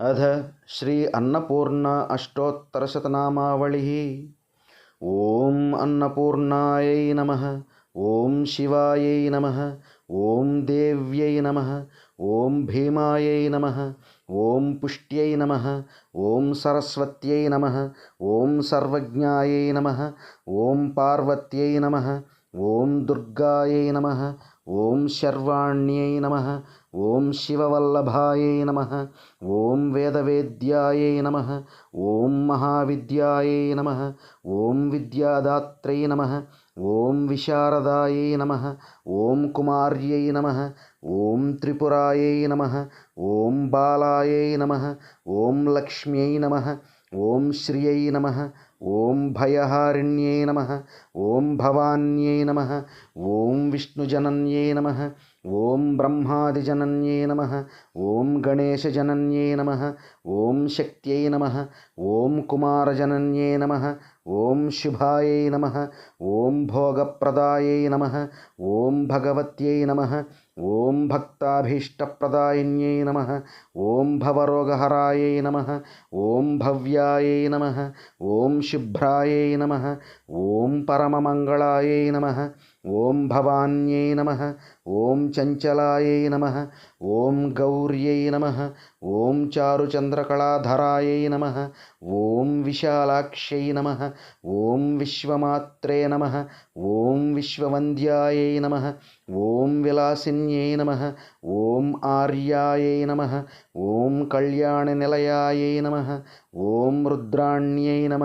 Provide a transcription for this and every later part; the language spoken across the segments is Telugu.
अध श्री अन्नपूर्णा अष्टोत्तरशतनामावलिः ॐ अन्नपूर्णायै नमः ॐ शिवायै नमः ॐ देव्यै नमः ॐ भीमायै नमः ॐ पुष्ट्यै नमः ॐ सरस्वत्यै नमः ॐ सर्वज्ञायै नमः ॐ पार्वत्यै नमः ॐ दुर्गायै नमः ஓம் ஷர்வாண்யை நம ஓம் சிவவல்லபாயை நம ஓம் வேதவேத்யாயை நம ஓம் மகாவித்யாயை நம ஓம் வித்யாதாத்ரை நம ஓம் விஷாரதாயை நம ஓம் குமார்யை நம ஓம் திரிபுராயை நம ஓம் பாலாயை நம ஓம் லக்ஷ்மியை நம ஓம் ஸ்ரீயை நம ఓం భయహారిణ్యే నమ ఓం భవాన్యే నమ ఓం విష్ణుజనన్యే నమ ఓం బ్రహ్మాదిజనన్యే నమ ఓం గణేశజనన్యే నమ ఓం శక్త్యై నమ ఓం కుమారజనన్యే నమ ఓం శుభాయై నమ ఓం భోగప్రదాయై నమ ఓం భగవత్యై నమ ఓం భక్తాభీష్టప్రదాయిన్యై నమ ఓం భవరోగహరాయై నమ ఓం భవ్యాయై నమ ఓం శుభ్రాయై నమ ఓం పరమమంగళాయై నమ ఓం భవాన్యై నమ ఓం చంచలాయై నమ ఓం గౌర్యై నమ ఓం చారుచంద్రకళాధరాయై నమ ఓం విశాలాక్షై నమ ఓం విశ్వమాత్రే నమ ఓం విశ్వవంద్యాయై నమ ఓం విలాసిన్యై నమ ఓం ఆర్యాయై నమ ఓం కళ్యాణనిలయాయై నమ ఓం రుద్రాణ్యై నమ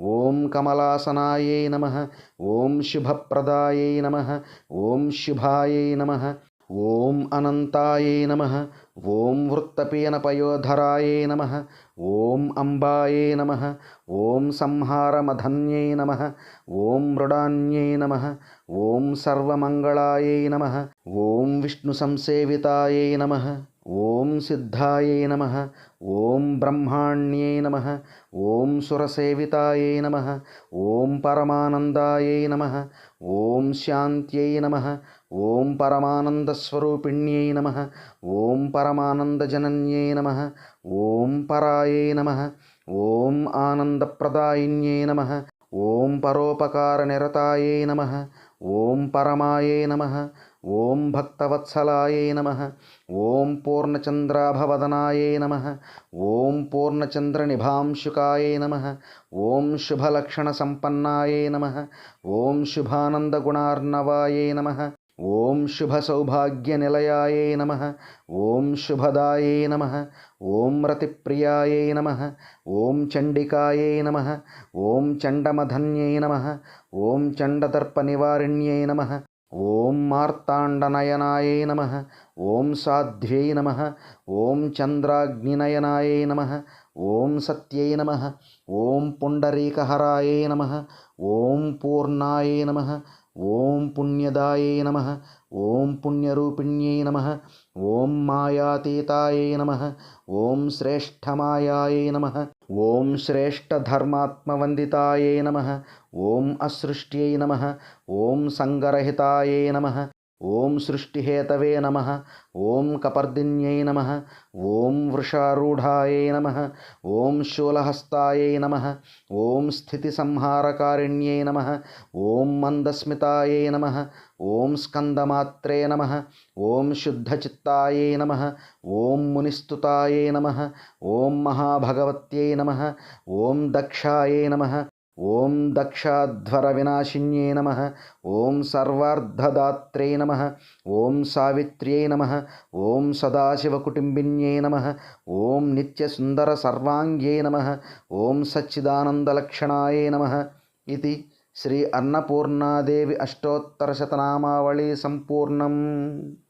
ఓం కమలాసనాయై నమ ఓం శుభప్రదాయై నమ ఓం శుభాయై నమ. ॐ अनन्तायै नमः ॐ वृत्तपीनपयोधरायै नमः ॐ अम्बायै नमः ॐ संहारमधन्यै नमः ॐ मृडान्यै नमः ॐ सर्वमङ्गलायै नमः ॐ विष्णुसंसेवितायै नमः ॐ सिद्धायै नमः ॐ ब्रह्माण्यै नमः ॐ सुरसेवितायै नमः ॐ परमानन्दायै नमः ॐ शान्त्यै नमः ఓం పరమానందస్వరూపిణ్యై నమ ఓం పరమానందజనన్యై నమ ఓం పరాయై నమ ఓం ఆనందప్రదాయిన్యై నమ ఓం పరోపకారనిరతాయై నమ ఓం పరమాయే నమ ఓం భక్తవత్సలాయే నమ ఓం పూర్ణచంద్రాభవదనాయే నమ ఓం పూర్ణచంద్రనిభాంశుకాయే నమ ఓం శుభలక్షణసంపన్నాయే నమ ఓం శుభానందగుణార్ణవాయే నమ ఓం శుభ సౌభాగ్య నిలయాయే నమ ఓం శుభదాయే నమ ఓం రతిప్రియాయే నమ ఓం చండికాయే నమ ఓం చండమధన్యై నమ ఓం చండదర్ప నివారిణ్యై నమ ఓం మార్తాండనయనాయే నమ ఓం సాధ్వ్యై నమ ఓం చంద్రాగ్నినయనాయే నమ ఓం సత్యై నమ ఓం పుండరీకహరాయే నమ ఓం పూర్ణాయే నమ ॐ पुण्यदायै नमः ॐ पुण्यरूपिण्यै नमः ॐ मायातीतायै नमः ॐ श्रेष्ठमायायै नमः ॐ श्रेष्ठधर्मात्मवन्दितायै नमः ॐ असृष्ट्यै नमः ॐ सङ्गरहितायै नमः ఓం సృష్టిహేతవే నమ ఓం కపర్దిన్యై నమ ఓం వృషారూఢాయై నమ ఓం శూలహస్తాయై నమ ఓం స్థితిసంహారకారిణ్యై నమ ఓం మందస్మితాయై నమ ఓం స్కందమాత్రే నమ ఓం శుద్ధచిత్తాయై నమ ఓం మునిస్తుతాయై నమ ఓం మహాభగవత్యై నమ ఓం దక్షాయై నమ ఓం దక్షాధ్వర వినాశిన్యే నమ ఓం సర్వార్ధదాత్రే నమ ఓం సావిత్ర్యై నమ ఓం సదాశివకుటుంబిన్యై నమ ఓం నిత్యసుందర సర్వాంగ్యై నమ ఓం సచ్చిదానందలక్షణాయ నమ ఇది శ్రీ అన్నపూర్ణాదేవి అష్టోత్తరశతనామావళి సంపూర్ణం.